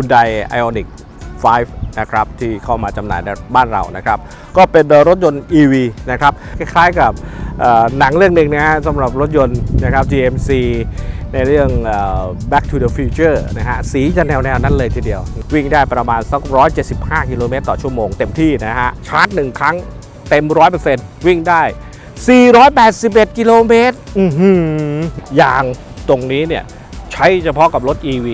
Hyundai Ioniq 5 นะครับที่เข้ามาจำหน่ายในบ้านเรานะครับ ก็เป็นรถยนต์ EV นะครับ คล้ายๆกับหนังเรื่องหนึ่งนะฮะสำหรับรถยนต์นะครับ GMC ในเรื่อง Back to the Future นะฮะ สีจะแนวๆ นั้นเลยทีเดียว วิ่งได้ประมาณสัก 175 กิโลเมตรต่อชั่วโมงเต็มที่นะฮะ ชาร์จ1ครั้งเต็ม 100%วิ่งได้ 481 กิโลเมตรอื้อหือยางตรงนี้เนี่ย ใช้เฉพาะกับรถ EV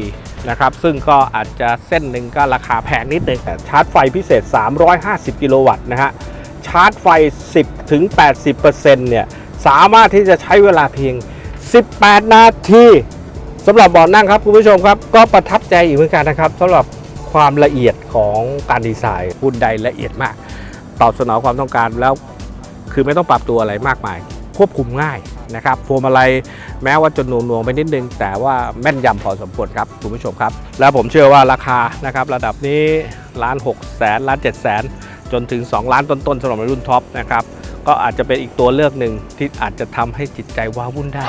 นะครับ ซึ่งก็อาจจะเส้นหนึ่งก็ราคาแพงนิดนึงแต่ชาร์จไฟพิเศษ 350 กิโลวัตต์นะฮะ ชาร์จไฟ 10ถึง80%เนี่ยสามารถที่จะใช้เวลาเพียง 18 นาทีสำหรับเบาะนั่งครับคุณผู้ชมครับก็ประทับใจอีกเหมือนกันนะครับสำหรับความละเอียดของการดีไซน์หุ่นใดละเอียดมาก ตอบสนองความต้องการแล้วคือไม่ต้องปรับตัวอะไรมากมาย ควบคุมง่าย นะครับพวงมาลัยแม้ว่าจะหน่วงๆไปนิดนึง แต่ว่าแม่นยำพอสมควรครับคุณผู้ชมครับ แล้วผมเชื่อว่าราคานะครับระดับนี้ล้าน6แสนล้าน7แสนจนถึง 2 ล้านต้นๆสำหรับรุ่นท็อปนะครับก็อาจจะเป็นอีกตัวเลือกหนึ่งที่อาจจะทำให้จิตใจว้าวุ่นได้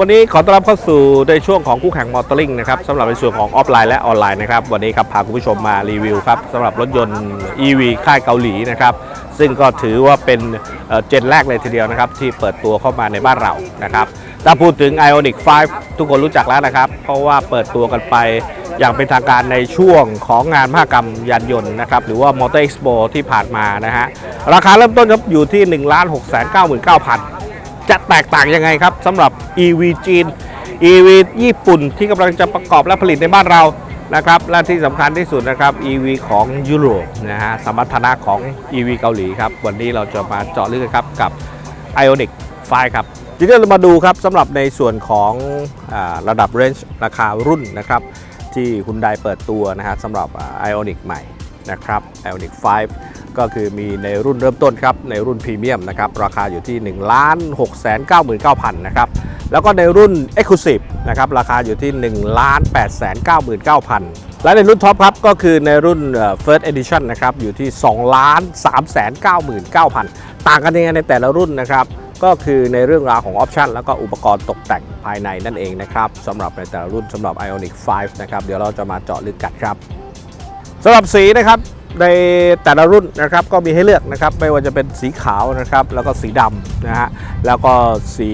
วันนี้ขอต้อนรับเข้าสู่ในช่วงของคู่แข่งมอเตอร์ลิงนะครับสำหรับในส่วนของออฟไลน์และออนไลน์นะครับวันนี้ครับพาคุณผู้ชมมารีวิวครับสำหรับรถยนต์ EV ค่ายเกาหลีนะครับซึ่งก็ถือว่าเป็นเจนแรกเลยทีเดียวนะครับที่เปิดตัวเข้ามาในบ้านเรานะครับถ้าพูดถึง Ioniq 5ทุกคนรู้จักแล้วนะครับ เพราะว่าเปิดตัวกันไปอย่างเป็นทางการในช่วงของงานมหกรรมยานยนต์นะครับหรือว่า Motor Expo ที่ผ่านมานะฮะราคาเริ่มต้นครับอยู่ที่ 1 6 9 9 0 0 0 จะแตกต่างยังไงครับสำหรับ EV จีน EV ญี่ปุ่นที่กำลังจะประกอบและผลิตในบ้านเรานะครับและที่สำคัญที่สุดนะครับ EV ของยุโรปนะฮะสมรรถนะของ EV เกาหลีครับ วันนี้เราจะมาเจาะลึกกันครับกับ Ioniq 5ครับทีนี้เรามาดูครับสำหรับในส่วนของอระดับเรนจ์ราคารุ่นนะครับที่คุณไดเปิดตัวนะฮะสำหรับ Ioniq ใหม่นะครับ Ioniq 5 ก็คือมีในรุ่นเริ่มต้นครับในรุ่นพรีเมียมนะครับราคาอยู่ที่1 6 9 9 9 0 0 0นะครับแล้วก็ในรุ่น Exclusive นะครับราคาอยู่ที่ 1 8 9 9 0 0 0 และในรุ่นท็อปครับก็คือในรุ่นเอ่อ First Edition นะครับอยู่ที่ 2 3 9 9 0 0 0 ต่างกันยังไงในแต่ละรุ่นนะครับก็คือในเรื่องราวของออปชันแล้วก็อุปกรณ์ตกแต่งภายในนั่นเองนะครับสำหรับในแต่ละรุ่นสำหรับ Ioniq 5นะครับเดี๋ยวเราจะมาเจาะลึกกันครับสำหรับสีนะครับ ในแต่ละรุ่นนะครับก็มีให้เลือกนะครับไม่ว่าจะเป็นสีขาวนะครับแล้วก็สีดำนะฮะแล้วก็สี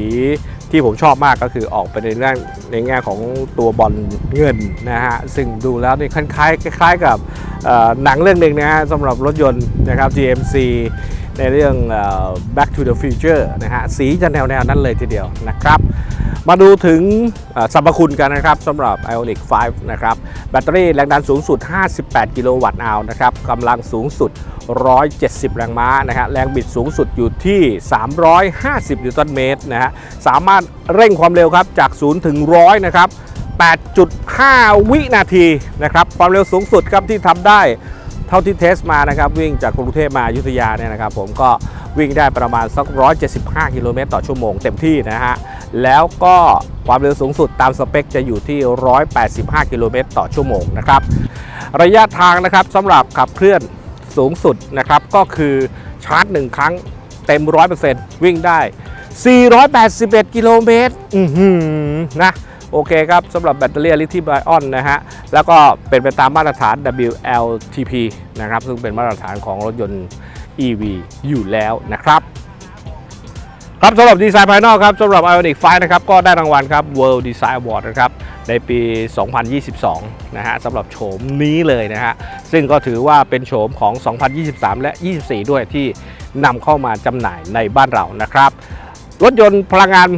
ที่ผมชอบมากก็คือออกไปในแง่ในแง่ของตัวบอลเงินนะฮะซึ่งดูแล้วนี่คล้ายคล้ายกับหนังเรื่องหนึ่งนะฮะสำหรับรถยนต์นะครับ GMC ในเรื่อง Back to the Future นะฮะสีจะแนวๆนั้นเลยทีเดียวนะครับ มาดูถึงสรรพคุณกันนะครับสำหรับ Ioniq 5 นะครับ แบตเตอรี่แรงดันสูงสุด 58 กิโลวัตต์อาวนะครับกำลังสูงสุด 170 แรงม้านะฮะแรงบิดสูงสุดอยู่ที่ 350 นิวตันเมตรนะฮะสามารถเร่งความเร็วครับจาก 0 ถึง 100 นะครับ8.5 วินาทีนะครับความเร็วสูงสุดครับที่ทำได้ ท่าที่เทสมานะครับวิ่งจากกรุงเทพมาอยุธยาเนี่ยนะครับผมก็วิ่งได้ประมาณสัก 175 กิโลเมตรต่อชั่วโมงเต็มที่นะฮะแล้วก็ความเร็วสูงสุดตามสเปคจะอยู่ที่ 185 กิโลเมตรต่อชั่วโมงนะครับระยะทางนะครับสำหรับขับเคลื่อนสูงสุดนะครับก็คือชาร์จ 1 ครั้งเต็ม 100%วิ่งได้ 481 กิโลเมตรอือหือนะ โอเคครับสำหรับแบตเตอรี่ลิเธียมไอออนนะฮะ แล้วก็เป็นไปตามมาตรฐาน WLTP นะครับ ซึ่งเป็นมาตรฐานของรถยนต์ EV อยู่แล้วนะครับ ครับสำหรับดีไซน์ภายนอกครับสำหรับ Ioniq 5นะครับ ก็ได้รางวัลครับ World Design Award นะครับ ในปี 2022 นะฮะสำหรับโฉมนี้เลยนะฮะ ซึ่งก็ถือว่าเป็นโฉมของ 2023 และ 24 ด้วยที่นำเข้ามาจำหน่ายในบ้านเรานะครับ รถยนต์พลังงาน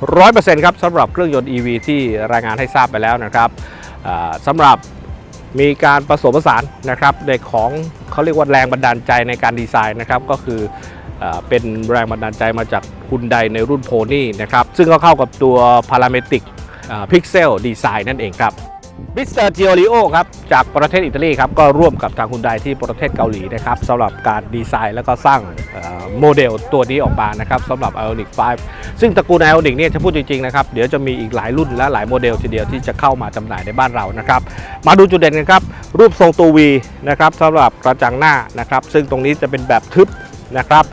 100%ครับสำหรับเครื่องยนต์ EV ที่รายงานให้ทราบไปแล้วนะครับสำหรับมีการผสมผสานนะครับในของเขาเรียกว่าแรงบันดาลใจในการดีไซน์นะครับก็คือเป็นแรงบันดาลใจมาจากคุนไดในรุ่นโพนี่นะครับซึ่งก็เข้ากับตัวพาราเมติกพิกเซลดีไซน์นั่นเองครับ มิสเตอร์จิโอริโอครับจากประเทศอิตาลีครับก็ร่วมกับทางฮุนไดที่ประเทศเกาหลีนะครับสำหรับการดีไซน์แล้วก็สร้างโมเดลตัวนี้ออกมานะครับสำหรับ Ioniq 5 ซึ่งตระกูล Ioniq เนี่ยจะพูดจริงๆนะครับเดี๋ยวจะมีอีกหลายรุ่นและหลายโมเดลทีเดียวที่จะเข้ามาจำหน่ายในบ้านเรานะครับมาดูจุดเด่นกันครับรูปทรงตัว V นะครับสำหรับกระจังหน้านะครับซึ่งตรงนี้จะเป็นแบบทึบนะครับ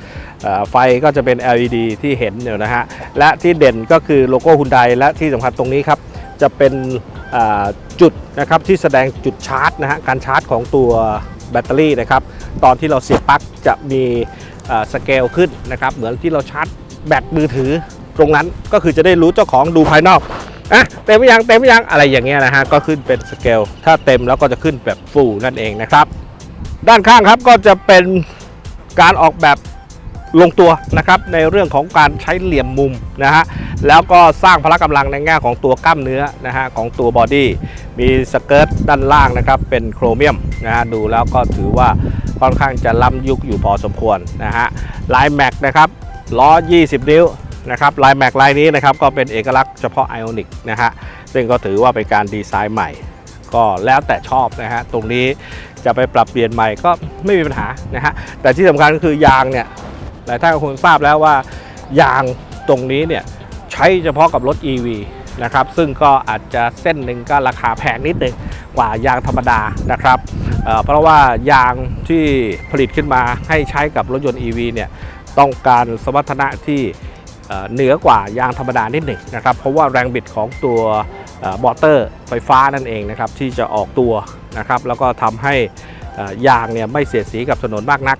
ไฟก็จะเป็น LED ที่เห็นอยู่นะฮะและที่เด่นก็คือโลโก้ฮุนไดและที่สำคัญตรงนี้ครับจะเป็น จุดนะครับที่แสดงจุดชาร์จนะฮะการชาร์จของตัวแบตเตอรี่นะครับตอนที่เราเสียบปลั๊กจะมีสเกลขึ้นนะครับเหมือนที่เราชาร์จแบตมือถือตรงนั้นก็คือจะได้รู้เจ้าของดูภายนอกอะเต็มหรือยังเต็มหรือยังอะไรอย่างเงี้ยนะฮะก็ขึ้นเป็นสเกลถ้าเต็มแล้วก็จะขึ้นแบบฟูลนั่นเองนะครับ ด้านข้างครับก็จะเป็นการออกแบบ ลงตัวนะครับในเรื่องของการใช้เหลี่ยมมุมนะฮะแล้วก็สร้างพละกำลังในแง่ของตัวกล้ามเนื้อนะฮะของตัวบอดี้มีสเกิร์ตด้านล่างนะครับเป็นโครเมียมนะฮะดูแล้วก็ถือว่าค่อนข้างจะล้ำยุคอยู่พอสมควรนะฮะลายแม็กนะครับล้อ 20 นิ้วนะครับลายแม็กลายนี้นะครับก็เป็นเอกลักษณ์เฉพาะไอออนิกนะฮะซึ่งก็ถือว่าเป็นการดีไซน์ใหม่ ก็แล้วแต่ชอบนะฮะตรงนี้จะไปปรับเปลี่ยนใหม่ก็ไม่มีปัญหานะฮะแต่ที่สำคัญก็คือยางเนี่ย หลายท่านก็คงทราบแล้วว่ายางตรงนี้เนี่ยใช้เฉพาะกับรถ EV นะครับซึ่งก็อาจจะเส้นหนึ่งก็ราคาแพงนิดหนึงกว่ายางธรรมดานะครับเเพราะว่ายางที่ผลิตขึ้นมาให้ใช้กับรถยนต์ EV เนี่ยต้องการสมรรถนะที่เเหนือกว่ายางธรรมดานิดหนึ่งนะครับ เพราะว่าแรงบิดของตัวเอ่อมอเตอร์ไฟฟ้านั่นเองนะครับที่จะออกตัวนะครับ แล้วก็ทำให้ยางเนี่ยไม่เสียสีกับถนนมากนัก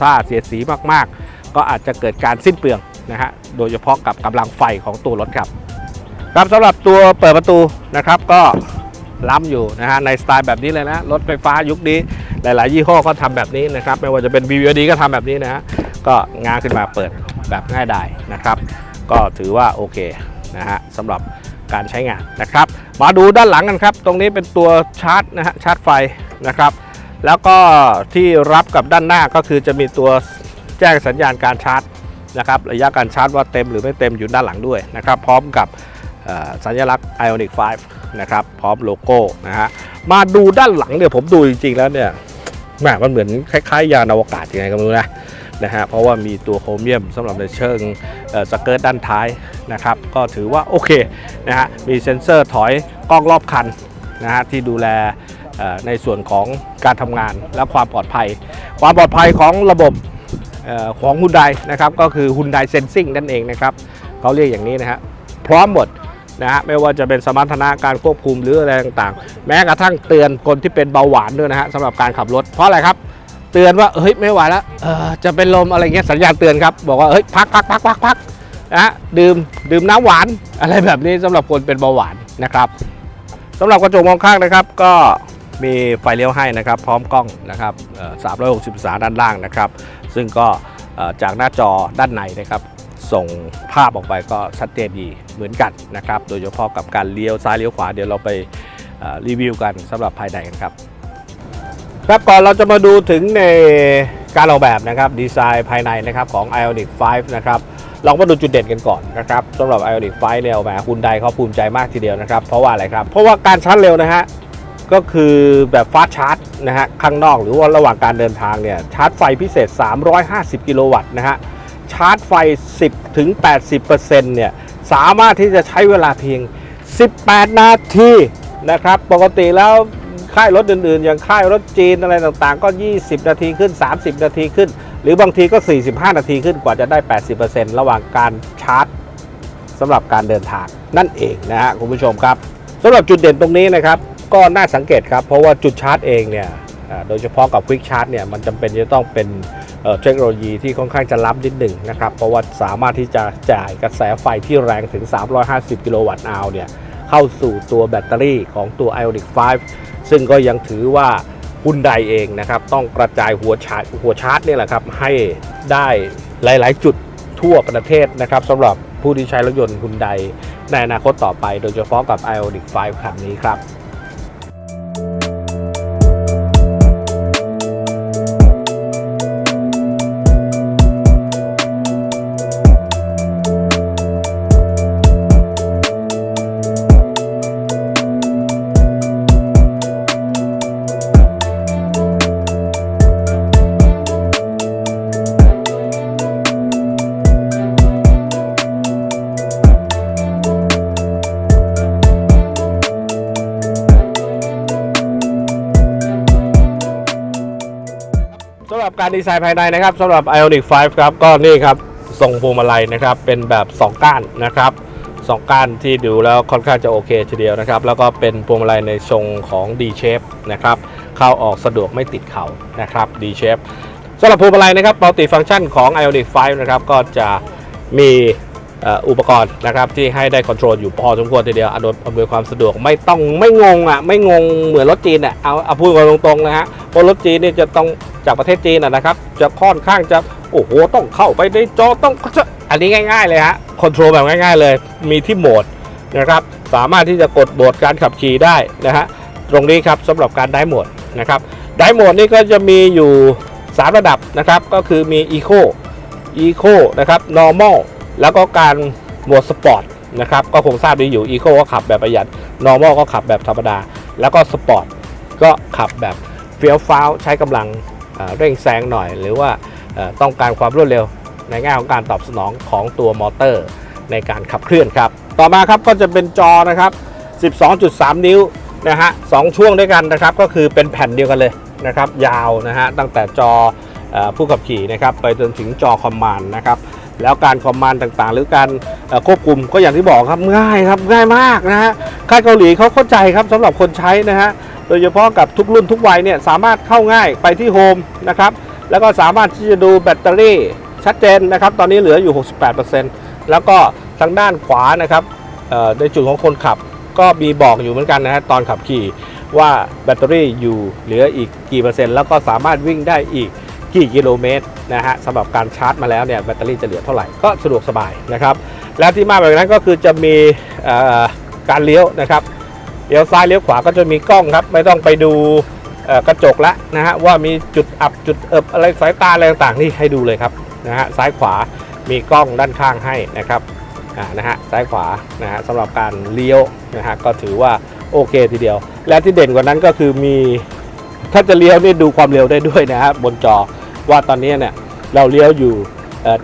ถ้าเสียสีมากๆ ก็อาจจะเกิดการสิ้นเปลืองนะฮะโดยเฉพาะกับกำลังไฟของตัวรถครับครับสำหรับตัวเปิดประตูนะครับก็ล้ำอยู่นะฮะในสไตล์แบบนี้เลยนะรถไฟฟ้ายุคนี้หลาย ๆ ยี่ห้อก็ทำแบบนี้นะครับไม่ว่าจะเป็น BYD ก็ทำแบบนี้นะฮะก็ง้างขึ้นมาเปิดแบบง่ายดายนะครับ ก็ถือว่าโอเคนะฮะสำหรับการใช้งานนะครับ มาดูด้านหลังกันครับ ตรงนี้เป็นตัวชาร์จนะฮะชาร์จไฟนะครับ แล้วก็ที่รับกับด้านหน้าก็คือจะมีตัว แจ้งสัญญาณการชาร์จนะครับระยะการชาร์จว่าเต็มหรือไม่เต็มอยู่ด้านหลังด้วยนะครับพร้อมกับสัญลักษณ์ Ionic 5 นะครับพร้อมโลโก้นะฮะมาดูด้านหลังเนี่ยผมดูจริงๆแล้วเนี่ยแหมมันเหมือนคล้ายๆ ยานอวกาศยังไงก็ไม่รู้นะนะฮะเพราะว่ามีตัวโครเมียมสำหรับในเชิงสเกิร์ตด้านท้ายนะครับก็ถือว่าโอเคนะฮะมีเซ็นเซอร์ถอยกล้องรอบคันนะฮะที่ดูแลในส่วนของการทำงานและความปลอดภัย ความปลอดภัยของระบบ ของฮุนไดนะครับก็คือฮุนไดเซนซิงนั่นเองนะครับเขาเรียกอย่างนี้นะฮะพร้อมหมดนะฮะไม่ว่าจะเป็นสมรรถนะการควบคุมหรืออะไรต่างๆ แม้กระทั่งเตือนคนที่เป็นเบาหวานด้วยนะฮะสำหรับการขับรถเพราะอะไรครับ เตือนว่าเฮ้ยไม่ไหวแล้วจะเป็นลมอะไรเงี้ยสัญญาณเตือนครับบอกว่าเฮ้ยพักพักพักพักพักนะดื่มดื่มน้ำหวานอะไรแบบนี้สำหรับคนเป็นเบาหวานนะครับสำหรับกระจกมองข้างนะครับ ก็มีไฟเลี้ยวให้นะครับ พร้อมกล้องนะครับเอ่อ360องศาด้านล่างนะครับ ซึ่งก็จากหน้าจอด้านในนะครับ ส่งภาพออกไปก็ชัดเจนดีเหมือนกันนะครับ โดยเฉพาะกับการเลี้ยวซ้ายเลี้ยวขวาเดี๋ยวเราไปรีวิวกันสำหรับภายในกันครับ ครับก่อนเราจะมาดูถึงในการออกแบบนะครับดีไซน์ภายในนะครับของ Ioniq 5 นะครับลองมาดูจุดเด่นกันก่อนนะครับสำหรับ Ioniq 5เนี่ยแหมคุณไดเขาภูมิใจมากทีเดียวนะครับ เพราะว่าอะไรครับ เพราะว่าการชาร์จเร็วนะฮะ ก็คือแบบฟาสชาร์จนะฮะข้างนอกหรือว่าระหว่างการเดินทางเนี่ยชาร์จไฟพิเศษ 350 กิโลวัตต์นะฮะชาร์จไฟ 10 ถึง 80%เนี่ยสามารถที่จะใช้เวลาเพียง 18 นาทีนะครับ ปกติแล้วค่ายรถอื่นๆ อย่างค่ายรถจีนอะไรต่างๆ ก็ 20 นาทีขึ้น 30 นาทีขึ้น หรือบางทีก็ 45 นาทีขึ้นกว่าจะได้ 80%ระหว่างการชาร์จสำหรับการเดินทางนั่นเองนะฮะคุณผู้ชมครับสำหรับจุดเด่นตรงนี้นะครับ ก็น่าสังเกตครับ เพราะว่าจุดชาร์จเองเนี่ยโดยเฉพาะกับ Quick Charge เนี่ยมันจำเป็นจะต้องเป็นเอ่อเทคโนโลยีที่ค่อนข้างจะล้ำนิดหนึ่งนะครับ เพราะว่าสามารถที่จะจ่ายกระแสไฟที่แรงถึง 350 กิโลวัตต์อาวเนี่ยเข้าสู่ตัวแบตเตอรี่ของตัว Ioniq 5 ซึ่งก็ยังถือว่าฮุนไดเองนะครับ ต้องกระจายหัวชาร์จหัวชาร์จเนี่ยแหละครับ ให้ได้หลาย ๆ จุดทั่วประเทศนะครับสำหรับผู้ที่ใช้รถยนต์ฮุนไดในอนาคตต่อไป โดยเฉพาะกับ Ioniq 5 คันนี้ครับ การดีไซน์ภายในนะครับสำหรับ Ioniq 5 ครับ ก็นี่ครับทรงพวงมาลัยนะครับ เป็นแบบ 2 ก้านนะครับสองก้านที่ดูแล้วค่อนข้างจะโอเคทีเดียวนะครับ แล้วก็เป็นพวงมาลัยในทรงของ D shape นะครับ เข้าออกสะดวกไม่ติดเข่านะครับ D shape สำหรับพวงมาลัยนะครับมัลติฟังก์ชันของ Ioniq 5 นะครับ ก็จะมี อุปกรณ์นะครับที่ให้ได้คอนโทรลอยู่พอสมควรทีเดียวอำนวยอำนวยความสะดวกไม่ต้องไม่งงอะไม่งงเหมือนรถจีนอะเอาเอาพูดกันตรงๆนะฮะเพราะรถจีนนี่จะต้องจากประเทศจีนอะนะครับจะค่อนข้างจะโอ้โหต้องเข้าไปในจอต้องอันนี้ง่าย ๆเลยฮะคอนโทรลแบบง่ายๆ เลยมีที่โหมดนะครับสามารถที่จะกดโหมดการขับขี่ได้นะฮะตรงนี้ครับสำหรับการได้โหมดนะครับได้โหมดนี่ก็จะมีอยู่ 3 ระดับนะครับก็คือมี Eco Eco นะครับ Normal แล้วก็การโหมดสปอร์ตนะครับก็คงทราบดีอยู่ Eco ก็ขับแบบประหยัด Normal ก็ขับแบบธรรมดา แล้วก็สปอร์ตก็ขับแบบเฟี้ยวฟ้าวใช้กำลังเร่งแซงหน่อย หรือว่าต้องการความรวดเร็วในแง่ของการตอบสนองของตัวมอเตอร์ ในการขับเคลื่อนครับ ต่อมาครับก็จะเป็นจอนะครับ 12.3 นิ้วนะฮะสองช่วงด้วยกันนะครับ ก็คือเป็นแผ่นเดียวกันเลยนะครับ ยาวนะฮะตั้งแต่จออผู้ขับขี่นะครับ ไปจนถึงจอคอมมานด์นะครับ แล้วการคอมมานด์ต่างๆ หรือการควบคุมก็อย่างที่บอกครับง่ายครับง่ายมากนะฮะค่ายเกาหลีเขาเข้าใจครับสำหรับคนใช้นะฮะโดยเฉพาะกับทุกรุ่นทุกวัยเนี่ยสามารถเข้าง่ายไปที่โฮมนะครับแล้วก็สามารถที่จะดูแบตเตอรี่ชัดเจนนะครับ ตอนนี้เหลืออยู่ 68%แล้วก็ทางด้านขวานะครับในจุดของคนขับก็มีบอกอยู่เหมือนกันนะฮะตอนขับขี่ว่าแบตเตอรี่อยู่เหลืออีกกี่เปอร์เซ็นต์แล้วก็สามารถวิ่งได้อีก กี่กิโลเมตรนะฮะสำหรับการชาร์จมาแล้วเนี่ยแบตเตอรี่จะเหลือเท่าไหร่ก็สะดวกสบายนะครับและที่มากไปกว่านั้นก็คือจะมีการเลี้ยวนะครับเลี้ยวซ้ายเลี้ยวขวาก็จะมีกล้องครับ ไม่ต้องไปดูกระจกละนะฮะว่ามีจุดอับจุดเอิบอะไรสายตาอะไรต่างๆนี่ให้ดูเลยครับนะฮะซ้ายขวามีกล้องด้านข้างให้นะครับอ่านะฮะซ้ายขวานะฮะสำหรับการเลี้ยวนะฮะก็ถือว่าโอเคทีเดียว และที่เด่นกว่านั้นก็คือมี ถ้าจะเลี้ยวนี่ดูความเร็วได้ด้วยนะฮะบบนจอว่าตอนนี้เนี่ยเราเลี้ยวอยู่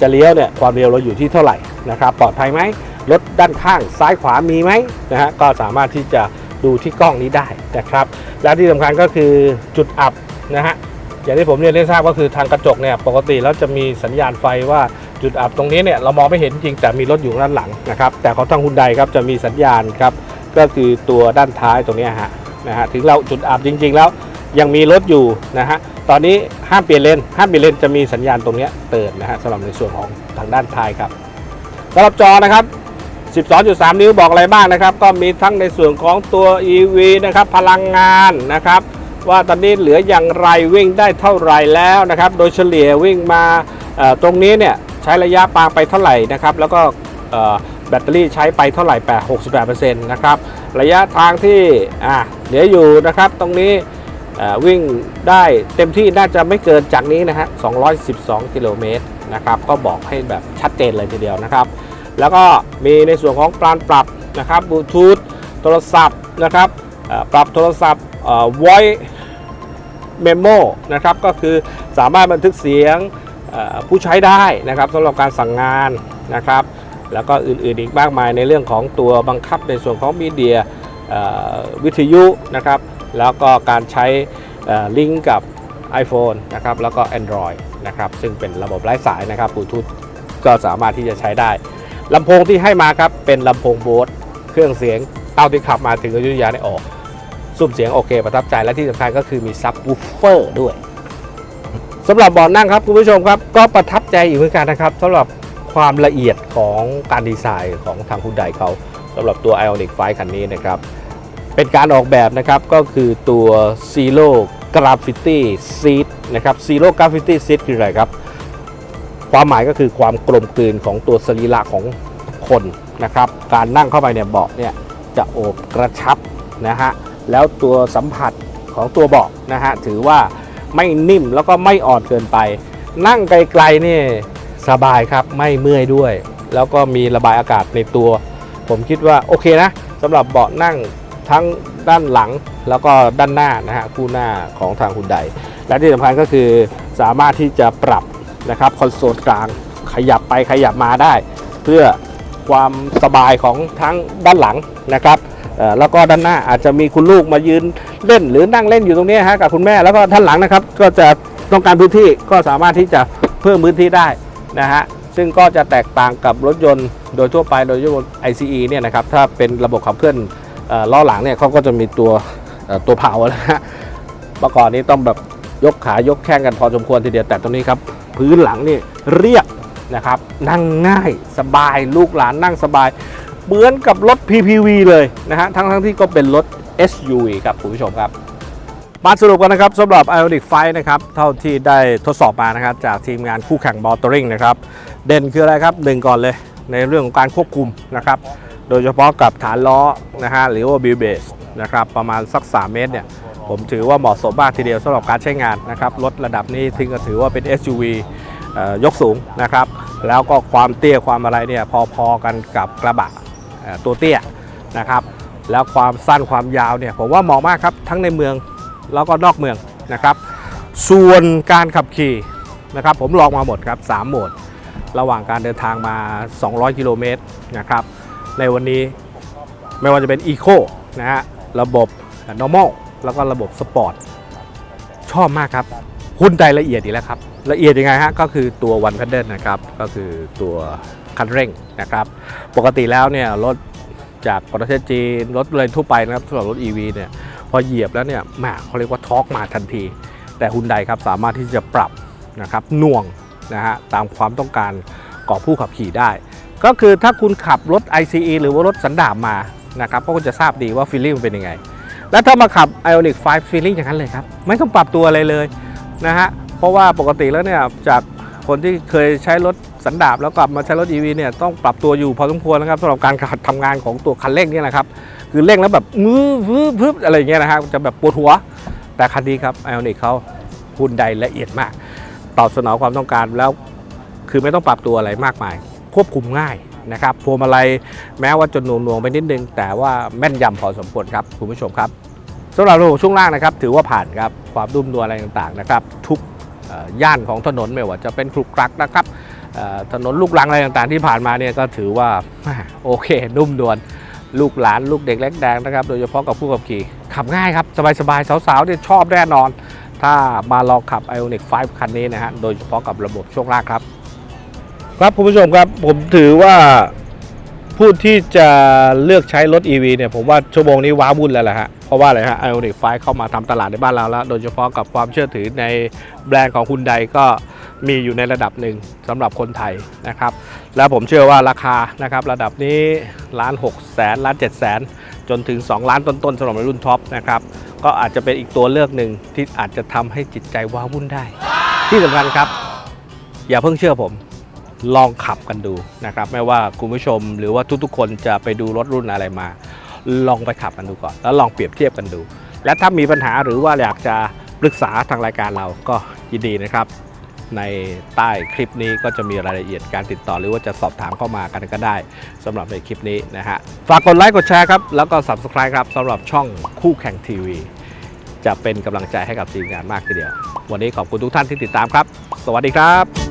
จะเลี้ยวเนี่ยความเร็วเราอยู่ที่เท่าไหร่นะครับปลอดภัยไหมรถด้านข้างซ้ายขวามีไหมนะฮะก็สามารถที่จะดูที่กล้องนี้ได้นะครับ และที่สำคัญก็คือจุดอับนะฮะอย่างที่ผมเรียนให้ทราบก็คือทางกระจกเนี่ยปกติแล้วจะมีสัญญาณไฟว่าจุดอับตรงนี้เนี่ยเรามองไม่เห็นจริงแต่มีรถอยู่ด้านหลังนะครับแต่ของทางฮุนไดครับจะมีสัญญาณครับก็คือตัวด้านท้ายตรงนี้ฮะนะฮะถึงเราจุดอับจริง ๆ แล้ว ยังมีรถอยู่นะฮะตอนนี้ห้ามเปลี่ยนเลนห้ามเปลี่ยนเลนจะมีสัญญาณตรงนี้เตือนนะฮะสำหรับในส่วนของทางด้านท้ายครับสำหรับจอนะครับ 12.3 นิ้วบอกอะไรบ้างนะครับ ก็มีทั้งในส่วนของตัว EV นะครับพลังงานนะครับว่าตอนนี้เหลืออย่างไรวิ่งได้เท่าไรแล้วนะครับ โดยเฉลี่ยวิ่งมาตรงนี้เนี่ยใช้ระยะปางไปเท่าไหร่นะครับ แล้วก็แบตเตอรี่ใช้ไปเท่าไหร่8 68%นะครับ ระยะทางที่เหลืออยู่นะครับ ตรงนี้ วิ่งได้เต็มที่น่าจะไม่เกินจากนี้นะฮะ 212 กิโลเมตรนะครับ ก็บอกให้แบบชัดเจนเลยทีเดียวนะครับ แล้วก็มีในส่วนของการปรับนะครับบลูทูธโทรศัพท์นะครับปรับโทรศัพท์ voice memo นะครับ ก็คือสามารถบันทึกเสียงผู้ใช้ได้นะครับสำหรับการสั่งงานนะครับ แล้วก็อื่นๆอีกมากมายในเรื่องของตัวบังคับในส่วนของมีเดียวิทยุนะครับ แล้วก็การใช้ลิงก์กับ iPhone นะครับแล้วก็ Android นะครับซึ่งเป็นระบบไร้สายนะครับบลูทูธก็สามารถที่จะใช้ได้ลำโพงที่ให้มาครับเป็นลำโพงโบสเครื่องเสียงเต้าที่ขับมาถึงอยุธยาได้ออกซุ้มเสียงโอเคประทับใจและที่สำคัญก็คือมีซับวูฟเฟอร์ด้วยสำหรับเบาะนั่งครับคุณผู้ชมครับก็ประทับใจอีกเหมือนกันนะครับสำหรับความละเอียดของการดีไซน์ของทางคุณไดเขาสำหรับตัว Ioniq 5คันนี้นะครับ เป็นการออกแบบนะครับก็คือตัว Zero Gravity Seat นะครับ Zero Gravity Seat คืออะไรครับ ความหมายก็คือความกลมกลืนของตัวสรีระของคนนะครับ การนั่งเข้าไปในเบาะเนี่ยจะโอบกระชับนะฮะแล้วตัวสัมผัสของตัวเบาะนะฮะถือว่าไม่นิ่มแล้วก็ไม่อ่อนเกินไป นั่งไกลๆนี่สบายครับไม่เมื่อยด้วย แล้วก็มีระบายอากาศในตัว ผมคิดว่าโอเคนะสำหรับเบาะนั่ง ทั้งด้านหลังแล้วก็ด้านหน้านะฮะคู่หน้าของทางคุณใดและที่สำคัญก็คือสามารถที่จะปรับนะครับคอนโซลกลางขยับไปขยับมาได้ เพื่อความสบายของทั้งด้านหลังนะครับแล้วก็ด้านหน้าอาจจะมีคุณลูกมายืนเล่น หรือนั่งเล่นอยู่ตรงนี้ฮะกับคุณแม่แล้วก็ด้านหลังนะครับ ก็จะต้องการพื้นที่ก็สามารถที่จะเพิ่มพื้นที่ได้นะฮะซึ่งก็จะแตกต่างกับรถยนต์โดยทั่วไปโดยยนต์ ICE เนี่ยนะครับถ้าเป็นระบบขับเคลื่อน ล้อหลังเนี่ยเขาก็จะมีตัวตัวเผานะฮะเมื่อก่อนนี้ต้องแบบยกขายกแข้งกันพอสมควรทีเดียวแต่ตรงนี้ครับ พื้นหลังนี่เรียบนะครับ นั่งง่ายสบายลูกหลานนั่งสบาย เหมือนกับรถ PPV เลยนะฮะทั้งทั้งที่ก็เป็นรถ SUV ครับคุณผู้ชมครับมาสรุปกันนะครับสำหรับ Ionic 5นะครับเท่าที่ได้ทดสอบมานะครับจากทีมงานคู่แข่ง m o t o r i n g นะครับเด่นคืออะไรครับหนึ่งก่อนเลยในเรื่องของการควบคุมนะครับ โดยเฉพาะกับฐานล้อนะฮะหรือว่า b ิ b a s e นะครับประมาณสัก 3 เมตรเนี่ยผมถือว่าเหมาะสมมากทีเดียวสำหรับการใช้งานนะครับรถระดับนี้ถึงก็ถือว่าเป็น SUV ยกสูงนะครับ แล้วก็ความเตี้ยความอะไรเนี่ยพอๆกันกับกระบะตัวเตี้ยนะครับแล้วความสั้นความยาวเนี่ยผมว่าเหมาะมากครับทั้งในเมืองแล้วก็นอกเมืองนะครับ ส่วนการขับขี่นะครับผมลองมาหมดครับ 3 โหมด ระหว่างการเดินทางมา 200 กิโลเมตรนะครับ ในวันนี้ไม่ว่าจะเป็น Eco นะฮะระบบ Normal แล้วก็ระบบ Sport ชอบมากครับหุ้นใจละเอียดอีแล้วครับ ละเอียดยังไงฮะก็คือตัว One Pedal นะครับ ก็คือตัวคันเร่งนะครับ ปกติแล้วเนี่ยรถจากประเทศจีนรถเลยทั่วไปนะครับสำหรับรถ EV เนี่ยพอเหยียบแล้วเนี่ยแหมเขาเรียกว่าทอร์กมาทันที แต่ฮุนไดครับสามารถที่จะปรับนะครับน่วงนะฮะตามความต้องการของผู้ขับขี่ได้ ก็คือถ้าคุณขับรถ ICE หรือว่ารถสันดาปมานะครับก็จะทราบดีว่าฟีลลิ่งเป็นยังไง แล้วถ้ามาขับ Ionic 5 feeling อย่างนั้นเลยครับ ไม่ต้องปรับตัวอะไรเลยนะฮะเพราะว่าปกติแล้วเนี่ยจากคนที่เคยใช้รถสันดาปแล้วกลับมาใช้รถ EV เนี่ยต้องปรับตัวอยู่พอสมควรนะครับสำหรับการทำงานของตัวคันเร่งนี่นะครับคือเร่งแล้วแบบมือวืบวืบอะไรอย่างเงี้ยนะฮะจะแบบปวดหัว แต่คันนี้ครับไอออนิกเขาหุ่นใดละเอียดมาก ตอบสนองความต้องการแล้วคือไม่ต้องปรับตัวอะไรมากมาย ควบคุมง่ายนะครับพวงมาลัยแม้ว่าจะหน่วงๆไปนิดนึง แต่ว่าแม่นยำพอสมควรครับคุณผู้ชมครับสำหรับระบบช่วงล่างนะครับ ถือว่าผ่านครับความนุ่มนวอะไรต่างๆนะครับ ทุกย่านของถนนไม่ว่าจะเป็นครุกครักนะครับถนนลูกรังอะไรต่างๆ ที่ผ่านมาเนี่ยก็ถือว่าโอเคนุ่มนวลลูกหลานลูกเด็กเล็กแดงนะครับ โดยเฉพาะกับผู้ขับขี่ ขับง่ายครับ สบายๆ สาวๆเนี่ยชอบแน่นอน ถ้ามาลองขับ Ionic 5คันนี้นะฮะโดยเฉพาะกับระบบช่วงล่างครับ ครับคุณผู้ชมครับผมถือว่าผู้ที่จะเลือกใช้รถ EV เนี่ยผมว่าชั่วโมงนี้ว้าวุ่นแล้วแหละฮะ เพราะว่าอะไรฮะ Ionic 5เข้ามาทำตลาดในบ้านเราแล้ว โดยเฉพาะกับความเชื่อถือในแบรนด์ของคุณใดก็มีอยู่ในระดับหนึ่งสำหรับคนไทยนะครับ แล้วผมเชื่อว่าราคานะครับระดับนี้ล้าน6แสนล้าน7แสนจนถึง 2 ล้านต้นๆสำหรับรุ่นท็อปนะครับก็อาจจะเป็นอีกตัวเลือกหนึ่งที่อาจจะทำให้จิตใจว้าวุ่นได้ ที่สำคัญครับ อย่าเพิ่งเชื่อผม ลองขับกันดูนะครับไม่ว่าคุณผู้ชมหรือว่าทุกๆ คนจะไปดูรถรุ่นอะไรมา ลองไปขับกันดูก่อน แล้วลองเปรียบเทียบกันดู และถ้ามีปัญหาหรือว่าอยากจะปรึกษาทางรายการเราก็ยินดีนะครับ ในใต้คลิปนี้ก็จะมีรายละเอียดการติดต่อหรือว่าจะสอบถามเข้ามากันก็ได้สำหรับในคลิปนี้นะฮะฝากกดไลค์กดแชร์ครับแล้วก็ subscribe ครับสำหรับช่องคู่แข่งทีวีจะเป็นกำลังใจให้กับทีมงานมากทีเดียว วันนี้ขอบคุณทุกท่านที่ติดตามครับ สวัสดีครับ